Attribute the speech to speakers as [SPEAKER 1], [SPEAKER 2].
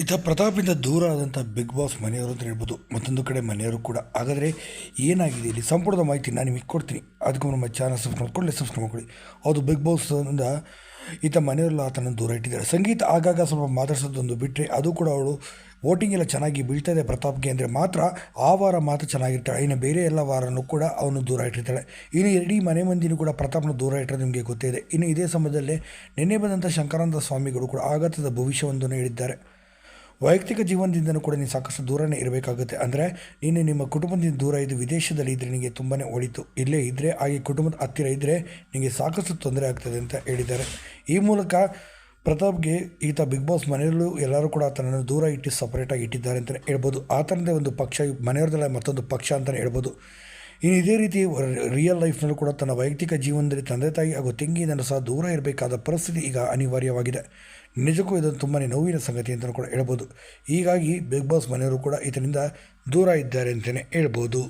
[SPEAKER 1] ಇತ ಪ್ರತಾಪಿಂದ ದೂರ ಆದಂಥ ಬಿಗ್ ಬಾಸ್ ಮನೆಯವರು ಅಂತ ಹೇಳ್ಬೋದು. ಮತ್ತೊಂದು ಕಡೆ ಮನೆಯವರು ಕೂಡ. ಹಾಗಾದರೆ ಏನಾಗಿದೆ ಇಲ್ಲಿ? ಸಂಪೂರ್ಣ ಮಾಹಿತಿ ನಾನು ನಿಮಗೆ ಕೊಡ್ತೀನಿ. ಅದಕ್ಕೂ ನಮ್ಮ ಚಾನಲ್ ಸಬ್ಸ್ಕ್ರೈಬ್ ಮಾಡ್ಕೊಳ್ಳಿ ಸಬ್ಸ್ಕ್ರೈಬ್ ಮಾಡ್ಕೊಳ್ಳಿ. ಹೌದು ಬಿಗ್ ಬಾಸ್ನಿಂದ ಈತ ಮನೆಯವರೆಲ್ಲ ಆತನ ದೂರ ಇಟ್ಟಿದ್ದಾರೆ. ಸಂಗೀತ ಆಗಾಗ ಸ್ವಲ್ಪ ಮಾತಾಡ್ಸೋದೊಂದು ಬಿಟ್ಟರೆ ಅದು ಕೂಡ ಅವಳು ವೋಟಿಂಗ್ ಎಲ್ಲ ಚೆನ್ನಾಗಿ ಬೀಳ್ತಾ ಇದೆ ಪ್ರತಾಪ್ಗೆ ಅಂದರೆ ಮಾತ್ರ ಆ ವಾರ ಮಾತ್ರ ಚೆನ್ನಾಗಿರ್ತಾಳೆ. ಇನ್ನು ಬೇರೆ ಎಲ್ಲ ವಾರನೂ ಕೂಡ ಅವನು ದೂರ ಇಟ್ಟಿರ್ತಾಳೆ. ಇನ್ನು ಇಡೀ ಮನೆ ಮಂದಿನೂ ಕೂಡ ಪ್ರತಾಪ್ನ ದೂರ ಇಟ್ಟರೆ ನಿಮಗೆ ಗೊತ್ತೇ ಇದೆ. ಇನ್ನು ಇದೇ ಸಮಯದಲ್ಲೇ ನಿನ್ನೆ ಬಂದಂಥ ಶಂಕರಾನಂದ ಸ್ವಾಮಿಗಳು ಕೂಡ ಆಘಾತದ ಭವಿಷ್ಯವೊಂದನ್ನು ಹೇಳಿದ್ದಾರೆ. ವೈಯಕ್ತಿಕ ಜೀವನದಿಂದನೂ ಕೂಡ ನೀನು ಸಾಕಷ್ಟು ದೂರನೇ ಇರಬೇಕಾಗುತ್ತೆ. ಅಂದರೆ ನೀನು ನಿಮ್ಮ ಕುಟುಂಬದಿಂದ ದೂರ ಇದ್ದು ವಿದೇಶದಲ್ಲಿ ಇದ್ದರೆ ನಿಮಗೆ ತುಂಬಾ ಒಳಿತು. ಇಲ್ಲೇ ಇದ್ದರೆ ಹಾಗೆ ಕುಟುಂಬದ ಹತ್ತಿರ ಇದ್ದರೆ ನಿಮಗೆ ಸಾಕಷ್ಟು ತೊಂದರೆ ಆಗ್ತದೆ ಅಂತ ಹೇಳಿದ್ದಾರೆ. ಈ ಮೂಲಕ ಪ್ರತಾಪ್ಗೆ ಈತ ಬಿಗ್ ಬಾಸ್ ಮನೆಯಲ್ಲೂ ಎಲ್ಲರೂ ಕೂಡ ಆತನನ್ನು ದೂರ ಇಟ್ಟು ಸಪ್ರೇಟಾಗಿ ಇಟ್ಟಿದ್ದಾರೆ ಅಂತಲೇ ಹೇಳ್ಬೋದು. ಆತನದೇ ಒಂದು ಪಕ್ಷ, ಮನೆಯವ್ರದ್ದೆಲ್ಲ ಮತ್ತೊಂದು ಪಕ್ಷ ಅಂತಲೇ ಹೇಳ್ಬೋದು. ಇನ್ನು ಇದೇ ರೀತಿ ರಿಯಲ್ ಲೈಫ್ನಲ್ಲೂ ಕೂಡ ತನ್ನ ವೈಯಕ್ತಿಕ ಜೀವನದಲ್ಲಿ ತಂದೆ ತಾಯಿ ಹಾಗೂ ತಂಗಿಯಿಂದ ಸಹ ದೂರ ಇರಬೇಕಾದ ಪರಿಸ್ಥಿತಿ ಈಗ ಅನಿವಾರ್ಯವಾಗಿದೆ. ನಿಜಕ್ಕೂ ಇದೊಂದು ತುಂಬಾ ನೋವಿನ ಸಂಗತಿ ಅಂತಲೂ ಕೂಡ ಹೇಳ್ಬೋದು. ಹೀಗಾಗಿ ಬಿಗ್ ಬಾಸ್ ಮನೆಯವರು ಕೂಡ ಇದರಿಂದ ದೂರ ಇದ್ದಾರೆ ಅಂತಲೇ ಹೇಳ್ಬೋದು.